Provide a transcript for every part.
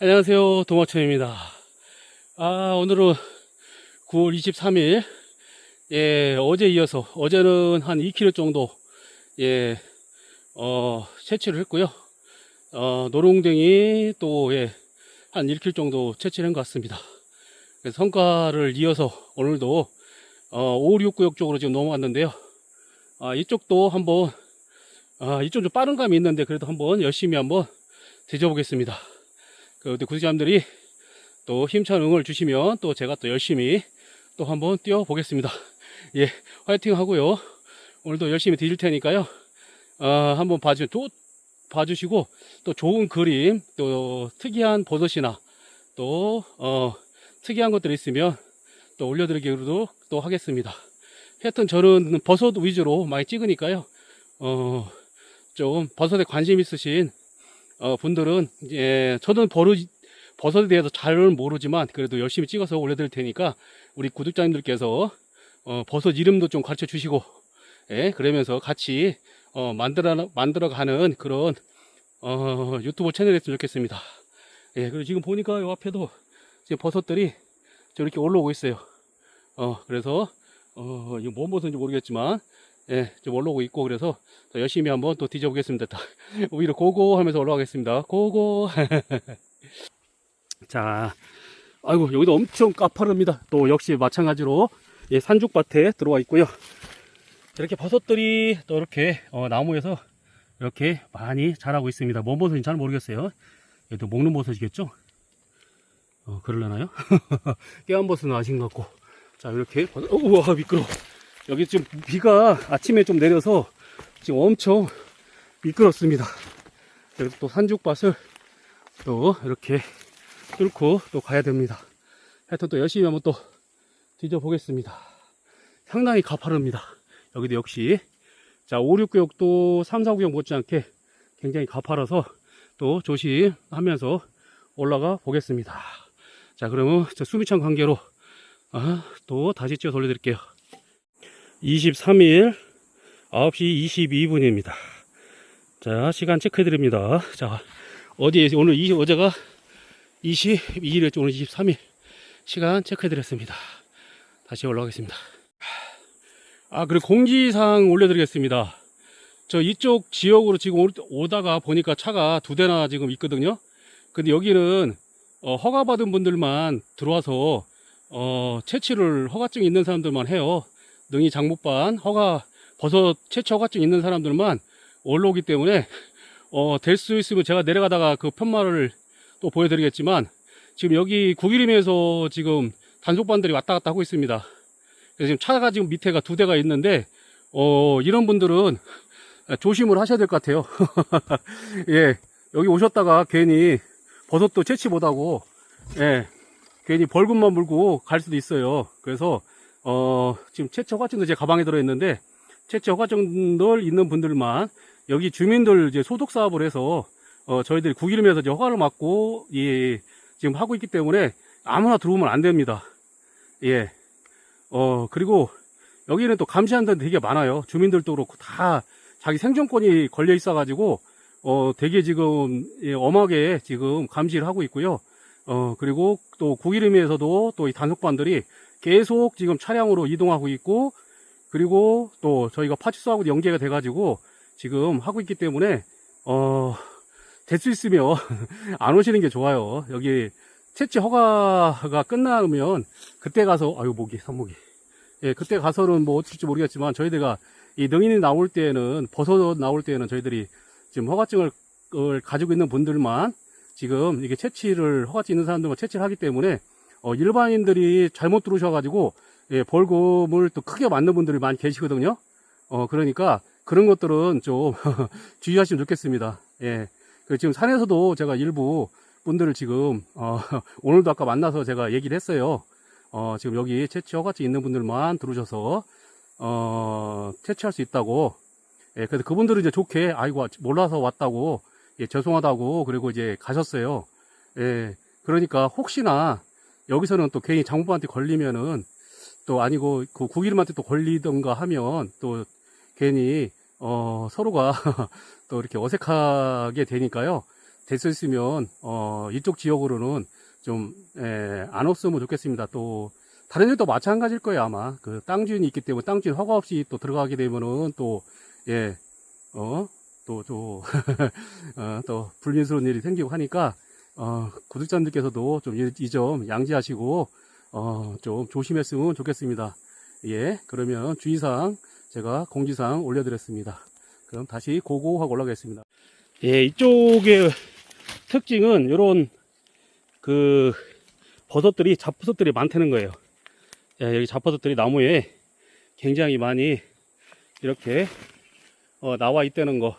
안녕하세요. 도마천입니다. 아, 오늘은 9월 23일. 예, 어제 이어서, 어제는 한 2km 정도, 예, 어, 채취를 했고요. 어, 노롱댕이 또, 예, 한 1km 정도 채취를 한것 같습니다. 그래서 성과를 이어서 오늘도, 어, 5, 6 구역 쪽으로 지금 넘어왔는데요. 아, 이쪽도 한번, 아, 이쪽 좀 빠른 감이 있는데 그래도 한번 열심히 한번 뒤져보겠습니다. 그 우리 구독자님들이 또 힘찬 응원을 주시면 또 제가 또 열심히 또 한번 뛰어보겠습니다. 예, 화이팅 하고요. 오늘도 열심히 뒤질 테니까요. 어, 한번 봐주, 또 봐주시고 또 좋은 그림, 또 특이한 버섯이나 또 어, 특이한 것들이 있으면 또 올려드리기로 또 하겠습니다. 하여튼 저는 버섯 위주로 많이 찍으니까요. 어, 좀 버섯에 관심 있으신 어, 분들은 예, 저는 버릇 버섯에 대해서 잘은 모르지만 그래도 열심히 찍어서 올려드릴 테니까 우리 구독자님들께서 어, 버섯 이름도 좀 가르쳐 주시고 예, 그러면서 같이 어, 만들어 만들어가는 그런 어, 유튜브 채널이 됐으면 좋겠습니다. 예, 그리고 지금 보니까 요 앞에도 지금 버섯들이 저렇게 올라오고 있어요. 어, 그래서 어, 이거 뭔 버섯인지 모르겠지만 예, 좀 올라오고 있고 그래서 더 열심히 한번 또 뒤져보겠습니다. 오히려 고고 하면서 올라가겠습니다. 고고. 자, 아이고 여기도 엄청 가파릅니다. 또 역시 마찬가지로 예, 산죽밭에 들어와 있고요. 이렇게 버섯들이 또 이렇게 어, 나무에서 이렇게 많이 자라고 있습니다. 뭔 버섯인지 잘 모르겠어요. 얘도 먹는 버섯이겠죠? 어, 그럴려나요? 깨안버섯은 아신 것 같고. 자, 이렇게, 버섯- 어, 우와, 미끄러. 여기 지금 비가 아침에 좀 내려서 지금 엄청 미끄럽습니다. 그래서 또 산죽밭을 또 이렇게 뚫고 또 가야 됩니다. 하여튼 또 열심히 한번 또 뒤져보겠습니다. 상당히 가파릅니다. 여기도 역시. 자, 5, 6구역도 3, 4구역 못지않게 굉장히 가파라서 또 조심하면서 올라가 보겠습니다. 자, 그러면 저 수미창 관계로 아, 또 다시 찍어 돌려드릴게요. 23일 9시 22분입니다. 자, 시간 체크해 드립니다. 자, 어디, 오늘 20, 어제가 22일이었죠. 오늘 23일. 시간 체크해 드렸습니다. 다시 올라가겠습니다. 아, 그리고 공지사항 올려드리겠습니다. 저 이쪽 지역으로 지금 올- 오다가 보니까 차가 두 대나 지금 있거든요. 근데 여기는 어, 허가받은 분들만 들어와서 어, 채취를 허가증 있는 사람들만 해요. 능이 장목반 허가 버섯 채취 허가증 있는 사람들만 올라오기 때문에 어, 될 수 있으면 제가 내려가다가 그 편말을 또 보여드리겠지만 지금 여기 구기림에서 지금 단속반들이 왔다 갔다 하고 있습니다. 그래서 지금 차가 지금 밑에가 두 대가 있는데 어, 이런 분들은 조심을 하셔야 될 것 같아요. 예, 여기 오셨다가 괜히 버섯도 채취 못하고 예, 괜히 벌금만 물고 갈 수도 있어요. 그래서 어, 지금 채취 허가증도 제 가방에 들어있는데, 채취 허가증들 있는 분들만, 여기 주민들 이제 소독 사업을 해서, 어, 저희들이 구기름에서 이제 허가를 받고, 예, 지금 하고 있기 때문에 아무나 들어오면 안 됩니다. 예. 어, 그리고 여기는 또 감시하는 데는 되게 많아요. 주민들도 그렇고 다 자기 생존권이 걸려 있어 가지고, 어, 되게 지금, 예, 엄하게 지금 감시를 하고 있고요. 어, 그리고 또 구기름에서도 또 이 단속반들이 계속 지금 차량으로 이동하고 있고 그리고 또 저희가 파출소하고 연계가 돼 가지고 지금 하고 있기 때문에 어 될 수 있으면 안 오시는 게 좋아요. 여기 채취 허가가 끝나면 그때 가서 아유 모기 산모기. 예 그때 가서는 뭐 어떨지 모르겠지만 저희들가 이 능인이 나올 때에는 버섯 나올 때에는 저희들이 지금 허가증을 을 가지고 있는 분들만 지금 이게 채취를 허가증 있는 사람들만 채취를 하기 때문에 어, 일반인들이 잘못 들어오셔가지고 예, 벌금을 또 크게 맞는 분들이 많이 계시거든요. 어, 그러니까 그런 것들은 좀 주의하시면 좋겠습니다. 예. 그 지금 산에서도 제가 일부 분들을 지금 어, 오늘도 아까 만나서 제가 얘기를 했어요. 어, 지금 여기 채취 허가증 있는 분들만 들어오셔서 어, 채취할 수 있다고. 예, 그래서 그분들은 이제 좋게 아이고 몰라서 왔다고 예, 죄송하다고 그리고 이제 가셨어요. 예. 그러니까 혹시나 여기서는 또 괜히 장모한테 걸리면은 또 아니고 그 구기름한테 또 걸리던가 하면 또 괜히 어 서로가 또 이렇게 어색하게 되니까요. 됐었으면 어, 이쪽 지역으로는 좀안 왔으면 좋겠습니다. 또 다른 데도 마찬가지일 거예요 아마 그 땅 주인이 있기 때문에 땅 주인 허가 없이 또 들어가게 되면은 또예어또또 어, 또 불미스러운 일이 생기고 하니까 어, 구독자님들께서도 좀 이 점 양지하시고 어, 좀 조심했으면 좋겠습니다. 예, 그러면 주의사항 제가 공지사항 올려드렸습니다. 그럼 다시 고고하고 올라가겠습니다. 예, 이쪽의 특징은 이런 그 버섯들이 잡버섯들이 많다는 거예요. 예, 여기 잡버섯들이 나무에 굉장히 많이 이렇게 어, 나와 있다는 거.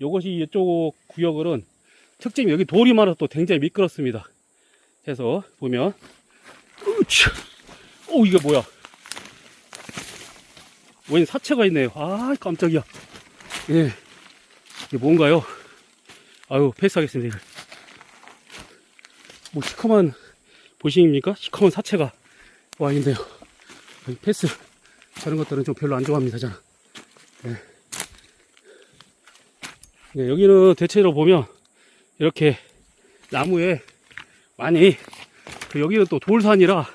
요것이 이쪽 구역은 특징이 여기 돌이 많아서 또 굉장히 미끄럽습니다. 해서 보면 으쌰. 오 이게 뭐야? 웬 사체가 있네요. 아 깜짝이야. 예, 이게 뭔가요? 아유 패스하겠습니다. 뭐 시커먼 보시입니까? 시커먼 사체가 와. 여기 패스 저런 것들은 좀 별로 안 좋아합니다. 저는. 예. 네, 여기는 대체로 보면 이렇게 나무에 많이 그 여기는 또 돌산이라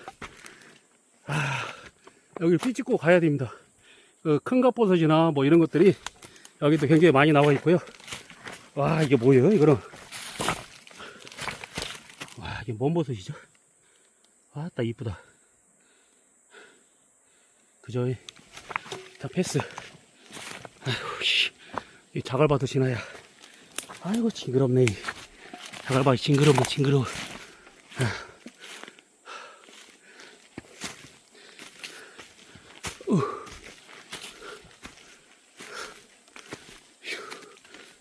아, 여기를 삐찍고 가야 됩니다. 그 큰갑버섯이나 뭐 이런 것들이 여기도 굉장히 많이 나와 있고요. 와 이게 뭐예요? 이거는 와 이게 뭔 버섯이죠? 아따 이쁘다. 그저 이- 자 패스. 아이고 씨, 이 자갈버섯이나야. 아이고 징그럽네. 이. 자갈버섯 징그럽네 징그러워.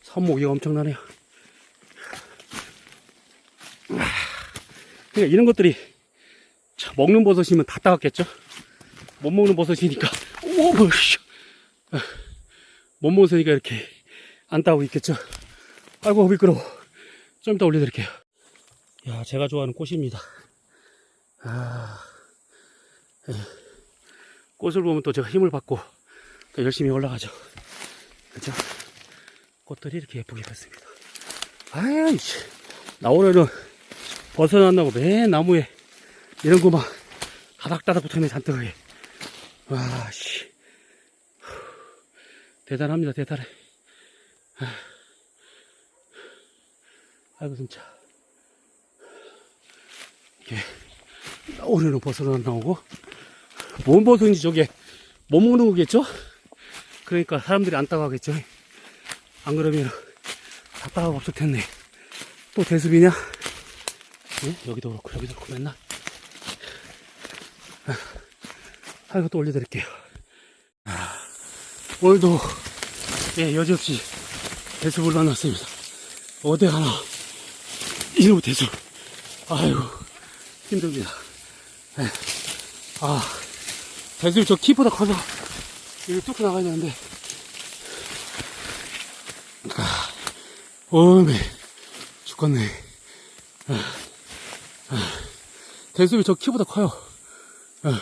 손목이 엄청나네요. 그러니까 이런 것들이 참, 먹는 버섯이면 다 따갑겠죠? 못 먹는 버섯이니까 오, 씨. 아, 버섯이니까 이렇게 안 따고 있겠죠? 아이고 미끄러워. 좀 이따 올려드릴게요. 야, 제가 좋아하는 꽃입니다. 아, 예. 꽃을 보면 또 제가 힘을 받고 또 열심히 올라가죠. 그죠? 꽃들이 이렇게 예쁘게 폈습니다. 아이씨, 나 올해는 벗어난다고 맨 나무에 이런 거 막 다닥다닥 붙어있네, 잔뜩하게. 와, 씨. 대단합니다, 대단해. 아. 아이고, 진짜. 이게, 올해는 버섯은 안 나오고, 뭔 버섯인지 저게 못 먹는 거겠죠? 그러니까 사람들이 안 따가겠죠? 안 그러면 다 따가고 없을 텐데. 또 대습이냐? 예? 여기도 그렇고, 여기도 그렇고, 맨날. 아, 또 올려드릴게요. 아, 오늘도, 예, 여지없이 대습을 만났습니다. 어디 하나, 이놈의 대습. 아이고, 힘듭니다. 예. 아, 대습이 저 키보다 커서, 이거 뚫고 나가야 되는데, 아, 어메, 죽겠네. 아, 아, 대습이 저 키보다 커요. 아,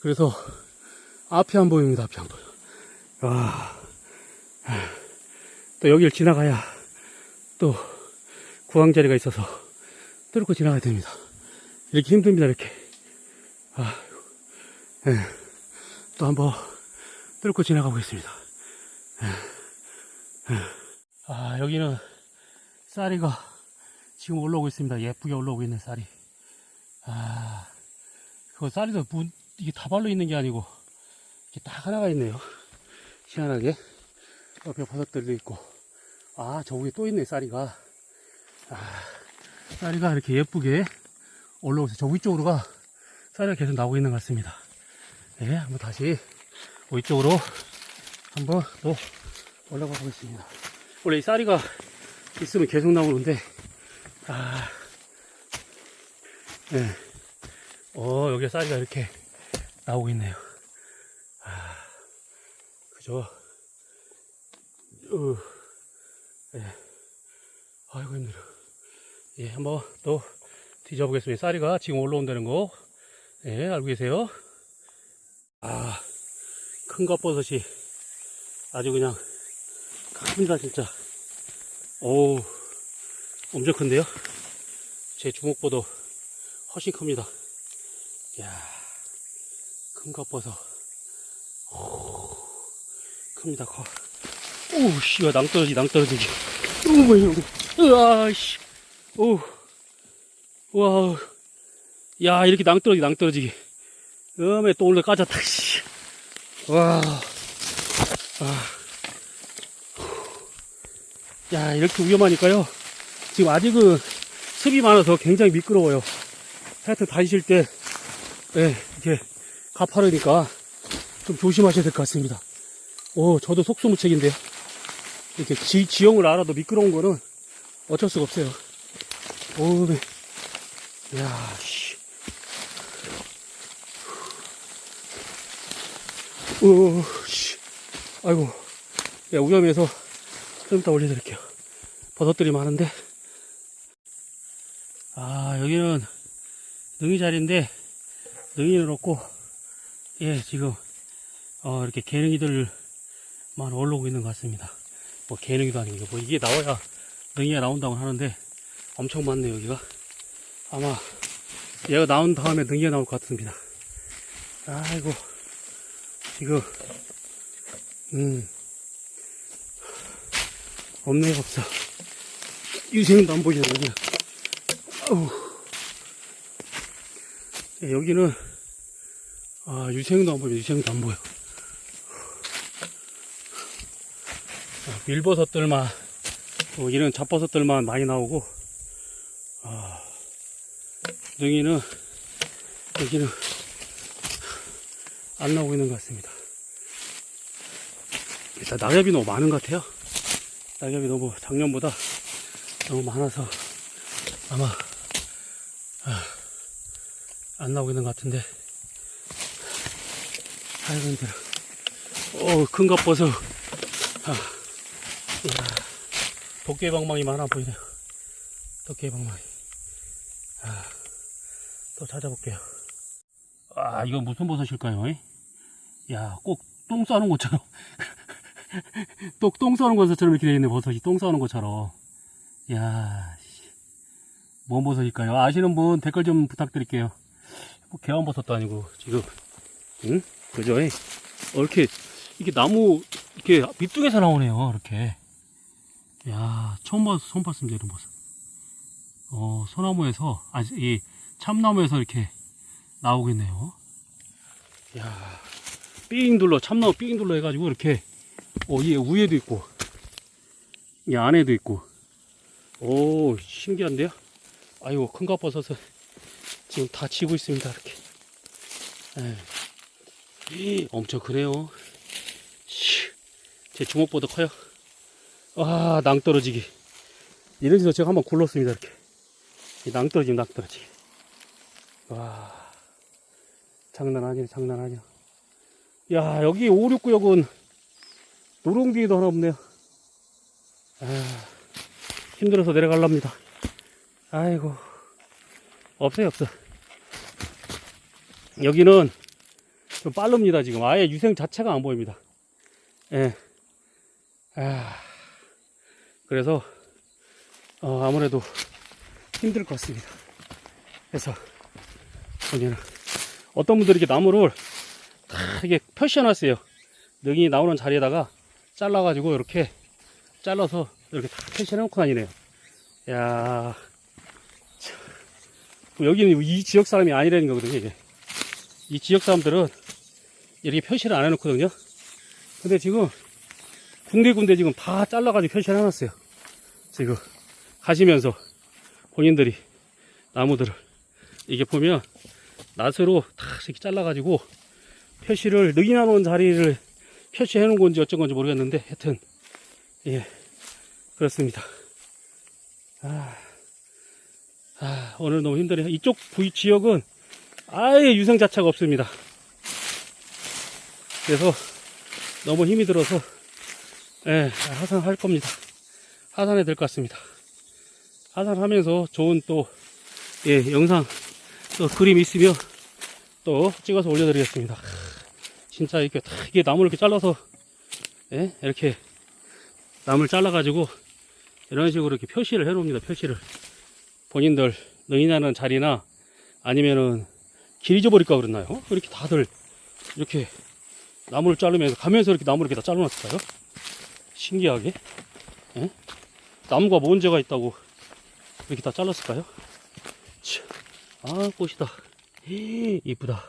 그래서 앞이 안 보입니다. 앞이 안 보여. 와, 아, 또 여기를 지나가야 또 구황자리가 있어서 뚫고 지나가야 됩니다. 이렇게 힘듭니다. 이렇게. 아, 예. 또 한번 뚫고 지나가고 있습니다. 예. 예. 아, 여기는 쌀이가 지금 올라오고 있습니다. 예쁘게 올라오고 있는 쌀이. 아, 그 쌀이도 문, 이게 다발로 있는 게 아니고, 이게 딱 하나가 있네요. 희한하게. 옆에 버섯들도 있고. 아, 저 위에 또 있네, 쌀이가. 아, 쌀이가 이렇게 예쁘게 올라오고. 저 위쪽으로가 쌀이가 계속 나오고 있는 것 같습니다. 예, 한번 다시 위쪽으로 한번 또 올라가 보겠습니다. 원래 이 쌀이가 있으면 계속 나오는데, 아, 예. 어, 여기 쌀이가 이렇게 나오고 있네요. 아, 그죠? 어, 예. 아이고, 힘들어. 예, 한번 또 뒤져보겠습니다. 쌀이가 지금 올라온다는 거, 예, 알고 계세요? 아, 큰 겉버섯이 아주 그냥 큽니다, 진짜. 오, 엄청 큰데요? 제 주먹보다 훨씬 큽니다. 이야, 큰 것버섯. 오, 큽니다, 커. 오, 씨, 낭떠러지, 낭떠러지기. 오, 뭐야, 으아, 씨. 오, 와, 야, 이렇게 낭떠러지, 낭떠러지기. 음에 또 오늘 까졌다, 씨. 와, 아. 야, 이렇게 위험하니까요. 지금 아직은 습이 많아서 굉장히 미끄러워요. 하여튼 다니실 때, 예, 이렇게 가파르니까 좀 조심하셔야 될 것 같습니다. 오, 저도 속수무책인데요. 이렇게 지, 지형을 알아도 미끄러운 거는 어쩔 수가 없어요. 오, 네. 야, 씨. 오, 씨. 아이고. 야, 위험해서 좀 이따 올려드릴게요. 버섯들이 많은데. 아, 여기는 능이 자리인데, 능이는 없고, 예, 지금, 어, 이렇게 개능이들만 올라오고 있는 것 같습니다. 뭐, 개능이도 아니고, 뭐, 이게 나와야 능이가 나온다고 하는데, 엄청 많네요, 여기가. 아마, 얘가 나온 다음에 능이가 나올 것 같습니다. 아이고, 지금, 음, 없네, 없어. 유생도 안 보이네, 여기는. 아우. 예, 여기는, 아, 유생도 안 보여, 유생도 안 보여. 아, 밀버섯들만, 뭐 이런 잡버섯들만 많이 나오고, 아, 능이는, 여기는, 안 나오고 있는 것 같습니다. 일단 낙엽이 너무 많은 것 같아요. 낙엽이 너무 작년보다 너무 많아서 아마 아, 안 나오고 있는 것 같은데. 힘들어 오 큰갑 버섯 아, 도깨방망이 많아 보이네요. 도깨방망이. 아, 또 찾아볼게요 아 이거 무슨 버섯일까요? 야 꼭 똥 싸는 것처럼 또 똥 싸는 것처럼 이렇게 되어 있네 버섯이 똥 싸는 것처럼 야, 씨. 뭔 버섯일까요? 아시는 분 댓글 좀 부탁드릴게요. 뭐 개완버섯도 아니고 지금 응? 그죠? 어, 이렇게 이게 나무 이렇게 밑둥에서 나오네요. 이렇게. 야, 처음 봐서 처음 봤습니다 이런 버섯. 어, 소나무에서 아니 이 참나무에서 이렇게 나오고 있네요. 야, 삥 둘러 참나무 삥 둘러 해가지고 이렇게 어, 이 위에도 있고 이 안에도 있고 오, 신기한데요? 아이고, 큰갑 버섯을 지금 다 치고 있습니다, 이렇게. 에이, 엄청 크네요. 씨, 제 주먹보다 커요. 와, 낭떨어지기. 이런 데서 제가 한번 굴렀습니다, 이렇게. 이 낭떨어지기, 낭떨어지기. 와, 장난 아니네, 장난 아니야. 야, 여기 569역은 노롱비도 하나 없네요. 아. 힘들어서 내려갈랍니다. 아이고, 없어요, 없어. 여기는 좀 빠릅니다, 지금. 아예 유생 자체가 안 보입니다. 예. 아, 그래서, 어, 아무래도 힘들 것 같습니다. 그래서, 보면은, 어떤 분들이 이렇게 나무를 다 이렇게 표시해 놨어요. 능이 나오는 자리에다가 잘라가지고 이렇게 잘라서 이렇게 다 표시해놓고 다니네요. 야 참. 여기는 이 지역 사람이 아니라는 거거든요, 이게. 이 지역 사람들은 이렇게 표시를 안 해놓거든요. 근데 지금 군데군데 지금 다 잘라가지고 표시를 해놨어요. 지금 가시면서 본인들이 나무들을 이게 보면 낫으로 다 이렇게 잘라가지고 표시를 늑이나 놓은 자리를 표시해 놓은 건지 어쩐 건지 모르겠는데 하여튼 예 그렇습니다. 아, 아, 오늘 너무 힘드네요. 이쪽 부위 지역은 아예 유생 자체가 없습니다. 그래서 너무 힘이 들어서 예, 하산할 겁니다. 하산해야 될 것 같습니다. 하산하면서 좋은 또 예, 영상 또 그림 있으면 또 찍어서 올려드리겠습니다. 진짜 이렇게 다 이게 나무를 이렇게 잘라서 예, 이렇게 나무를 잘라가지고 이런 식으로 이렇게 표시를 해 놓습니다. 표시를. 본인들 능이 나는 자리나 아니면은 길 잊어버릴까 그랬나요? 이렇게 다들 이렇게 나무를 자르면서 가면서 이렇게 나무를 이렇게 다 잘라놨을까요? 신기하게. 예? 나무가 뭔 죄가 있다고 이렇게 다 잘랐을까요? 참, 아, 꽃이다. 헤, 이쁘다.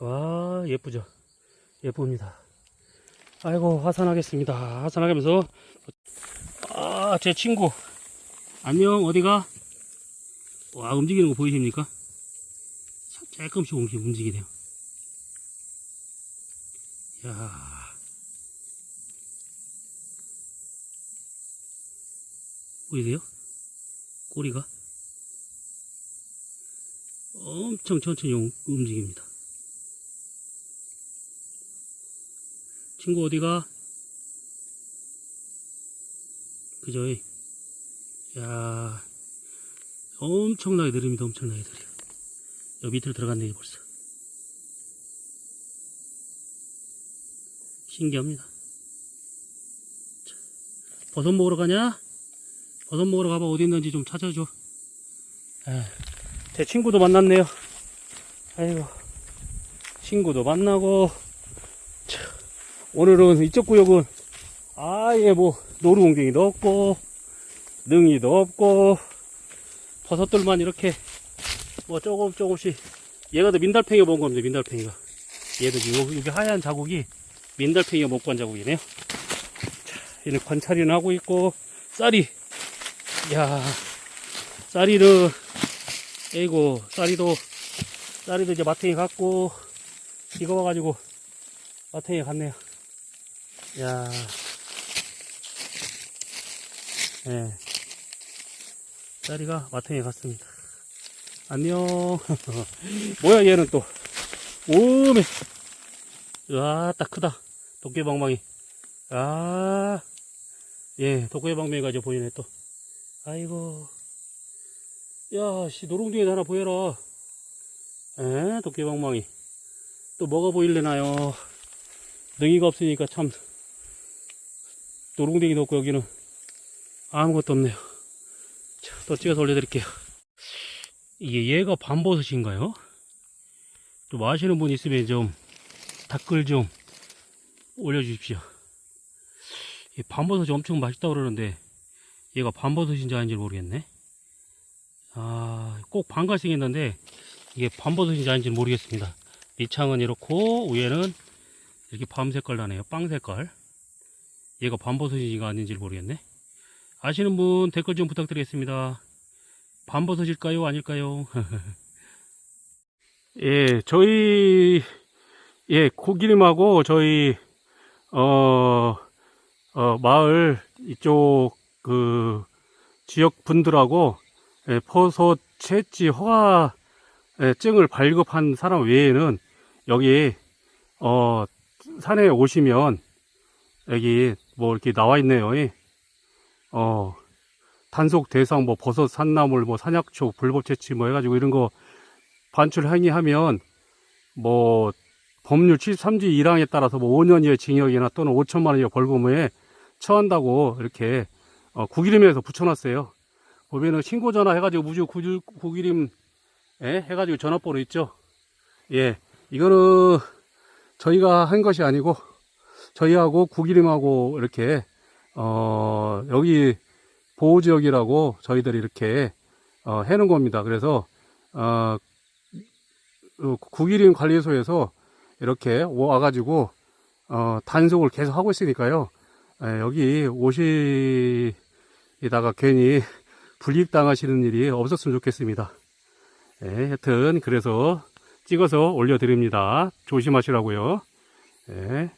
와, 예쁘죠? 예쁩니다. 아이고, 하산하겠습니다. 하산하면서, 아, 제 친구. 안녕, 어디가? 와, 움직이는 거 보이십니까? 조금씩 움직- 움직이네요. 야 보이세요? 꼬리가 엄청 천천히 움- 움직입니다. 친구 어디가? 그죠? 야 엄청나게 느립니다. 엄청나게 느려. 여기 밑으로 들어갔네 벌써. 신기합니다. 자, 버섯 먹으러 가냐? 버섯 먹으러 가봐 어디 있는지 좀 찾아줘. 에, 제 친구도 만났네요. 아이고 친구도 만나고 참, 오늘은 이쪽 구역은 아예 뭐 노루공댕이도 없고 능이도 없고 버섯들만 이렇게 뭐 조금 조금씩 얘가 더 민달팽이가 먹은 겁니다 민달팽이가 얘도 지금 여기 하얀 자국이 민달팽이가 먹고 간 자국이네요 자 얘는 관찰이는 하고 있고 쌀이 야 쌀이를 에이고 쌀이도 쌀이도 이제 마탱이 갔고 비가 와가지고 마탱이 갔네요. 야. 예. 쌀이가 마탱이 갔습니다. 안녕. 뭐야 얘는 또. 오메. 와딱 크다. 도깨방망이. 아. 예, 도깨방망이가 이제 보이네 또. 아이고. 야, 씨, 노롱둥이 하나 보여라. 에, 도깨방망이. 또 뭐가 보일래나요? 능이가 없으니까 참, 노롱둥이도 없고 여기는 아무것도 없네요. 자, 또 찍어서 올려드릴게요. 이게 얘가 밤버섯인가요? 좀 아시는 분 있으면 좀 댓글 좀 올려주십시오. 이 밤버섯이 엄청 맛있다고 그러는데 얘가 밤버섯인지 아닌지 모르겠네. 아, 꼭 반갈 생겼는데 이게 밤버섯인지 아닌지 모르겠습니다. 밑창은 이렇고 위에는 이렇게 밤 색깔 나네요. 빵 색깔. 얘가 밤버섯인지 아닌지 모르겠네. 아시는 분 댓글 좀 부탁드리겠습니다. 밤버섯일까요? 아닐까요? 예, 저희 예, 고기림하고 저희 어 어, 마을 이쪽 그 지역 분들하고 예, 버섯 채취 허가 예, 증을 발급한 사람 외에는 여기 어 산에 오시면 여기 뭐 이렇게 나와 있네요. 예. 어 단속 대상 뭐 버섯 산나물 뭐 산약초 불법 채취 뭐 해가지고 이런 거 반출 행위하면 뭐 법률 73조 1항에 따라서 뭐 5년 이하의 징역이나 또는 5천만 원 이하 벌금에 처한다고 이렇게 어, 구기림에서 붙여놨어요. 보면은 신고 전화 해가지고 무주 구기림 에 해가지고 전화번호 있죠. 예, 이거는 저희가 한 것이 아니고 저희하고 구기림하고 이렇게 어 여기 보호 지역이라고 저희들이 이렇게 어, 해놓은 겁니다. 그래서 어, 어, 구기림 관리소에서 이렇게 와가지고 어, 단속을 계속 하고 있으니까요. 에, 여기 옷이다가 괜히 불이익 당하시는 일이 없었으면 좋겠습니다. 예, 하여튼 그래서 찍어서 올려드립니다. 조심하시라고요. 예.